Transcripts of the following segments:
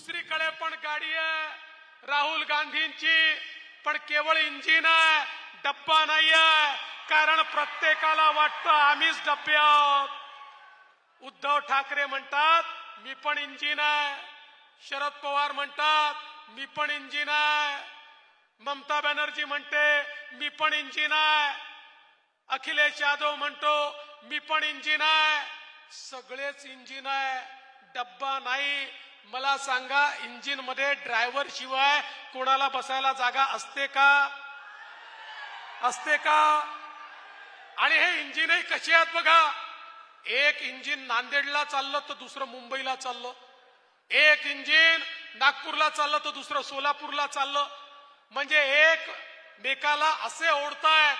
दुसरीकडे पण गाडी आहे. राहुल गांधींची पण केवळ इंजिन आहे. डब्बा नाही आहे. कारण प्रत्येकाला वाटतं आम्हीच डब्बे आहोत. उद्धव ठाकरे म्हणतात मी पण इंजिन आहे. शरद पवार म्हणतात मी पण इंजिन आहे. ममता बॅनर्जी म्हणते मी पण इंजिन आहे. अखिलेश यादव म्हणतो मी पण इंजिन आहे. सगळेच इंजिन आहे. डब्बा नाही. मला सांगा इंजिनमध्ये ड्रायव्हर शिवाय कोणाला बसायला जागा असते का? असते का? आणि हे इंजिनही कशी आहेत बघा? एक इंजिन नांदेडला चाललं तर दुसरं मुंबईला चाललं. एक इंजिन नागपूरला चाललं तर दुसरं सोलापूरला चाललं. म्हणजे एक मेकाला असे ओढताय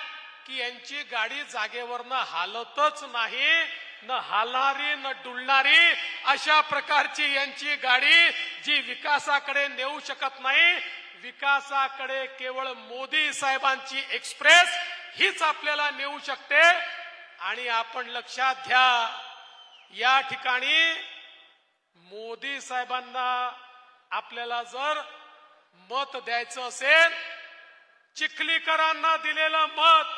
की यांची गाडी जागेवरनं हालतच नाही. न हालणारी न डुलणारी अशा प्रकारची यांची गाडी जी विकासाकडे नेऊ शकत नाही. विकासाकडे केवळ मोदी साहेबांची एक्सप्रेस हीच आपल्याला नेऊ शकते. आणि आपण लक्षात घ्या या ठिकाणी मोदी साहेबांना आपल्याला जर मत द्यायचं असेल चिखलीकरांना दिलेलं मत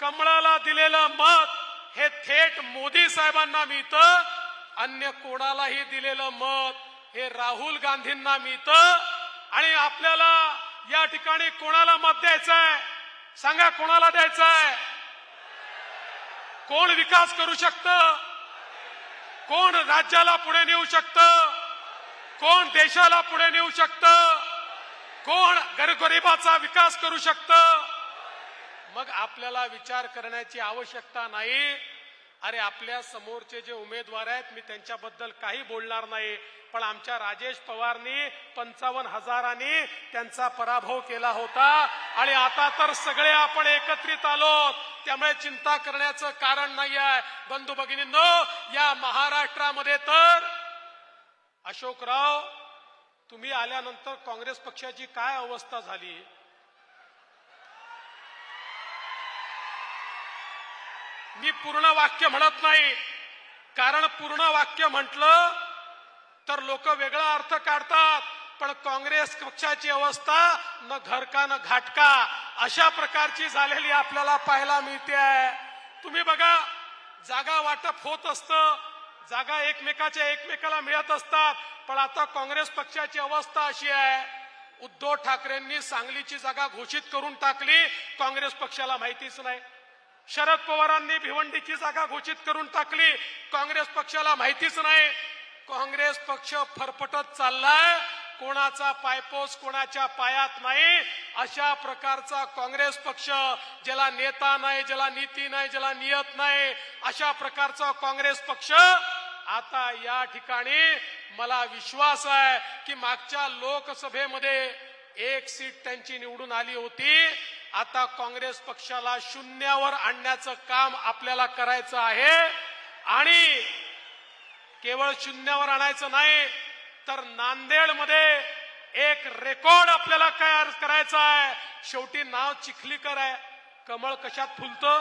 कमळाला दिलेलं मत हे थेट मोदी साहेबांना मिळतं अन्य कोणालाही दिलेलं मत हे राहुल गांधींना मिळतं. आणि आपल्याला या ठिकाणी कोणाला मत द्यायचंय? सांगा कोणाला द्यायचंय? कोण विकास करू शकतं? कोण राज्याला पुढे नेऊ शकतं? कोण देशाला पुढे नेऊ शकतं? कोण गरीबाचा विकास करू शकतं? मग आपल्याला विचार करण्याची आवश्यकता नाही. अरे आपल्या समोरचे जे उमेदवार आहेत मी त्यांच्याबद्दल काही बोलणार नाही. पण आमच्या राजेश पवारनी पंचावन्न हजारांनी त्यांचा पराभव केला होता. आणि आता तर सगळे आपण एकत्रित आलो. त्यामुळे चिंता करण्याचं कारण नाही आहे. बंधू भगिनींनो या महाराष्ट्रामध्ये तर अशोकराव तुम्ही आल्यानंतर काँग्रेस पक्षाची काय अवस्था झाली? मी पूर्ण वाक्य म्हणत नाही. कारण पूर्ण वाक्य म्हटलं तर लोक वेगळा अर्थ काढतात. पण काँग्रेस पक्षाची अवस्था न घरका न घाटका अशा प्रकारची झालेली आपल्याला पाहायला मिळते. आहे तुम्ही बघा जागा वाटप होत असतं. जागा एकमेकाच्या एकमेकाला मिळत असतात. पण आता काँग्रेस पक्षाची अवस्था अशी आहे. उद्धव ठाकरेंनी सांगलीची जागा घोषित करून टाकली. काँग्रेस पक्षाला माहितीच नाही. शरद पवारांनी भिवंडीची जागा घोषित करून टाकली. काँग्रेस पक्षाला माहितीच नाही. काँग्रेस पक्ष फरफटत चाललाय. कोणाचा पायपोस कोणाच्या पायात नाही. अशा प्रकारचा काँग्रेस पक्ष ज्याला नेता नाही ज्याला नीती नाही ज्याला नियत नाही अशा प्रकारचा काँग्रेस पक्ष आता या ठिकाणी मला विश्वास आहे की मागच्या लोकसभेमध्ये एक सीट त्यांची निवडून आली होती. आता काँग्रेस पक्षाला शून्यावर आणण्याचं काम आपल्याला करायचं आहे आणि केवळ शून्यावर आणायचं नाही तर नांदेडमध्ये एक रेकॉर्ड आपल्याला काय करायचा आहे. शेवटी नाव चिखलीकर आहे. कमळ कशात फुलतं?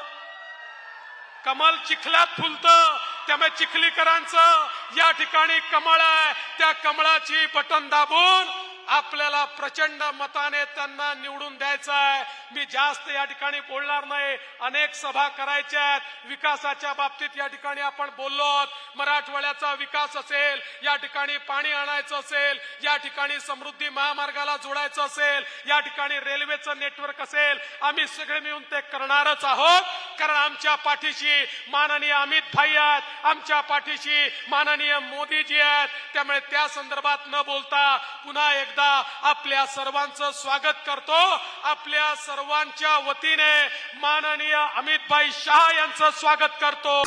कमल चिखल्यात फुलतं. त्यामुळे चिखलीकरांचं या ठिकाणी कमळ आहे. त्या कमळाची बटन दाबून आपल्याला प्रचंड मताने त्यांना निवडून द्यायचं आहे. मी जास्त या ठिकाणी बोलणार नाही. अनेक सभा करायच्या आहेत. विकासाच्या बाबतीत या ठिकाणी आपण बोललो आहोत. मराठवाड्याचा विकास असेल या ठिकाणी पाणी आणायचं असेल या ठिकाणी समृद्धी महामार्गाला जोडायचं असेल या ठिकाणी रेल्वेचं नेटवर्क असेल आम्ही सगळे मिळून ते करणारच आहोत. कारण आमच्या पाठीशी माननीय अमित भाई आहेत आमच्या पाठीशी माननीय मोदीजी आहेत. त्यामुळे त्या संदर्भात न बोलता पुन्हा एकदा आपल्या सर्वांचं स्वागत करतो. आपल्या सर्वांच्या वतीने माननीय अमित भाई शहा यांचं स्वागत करतो.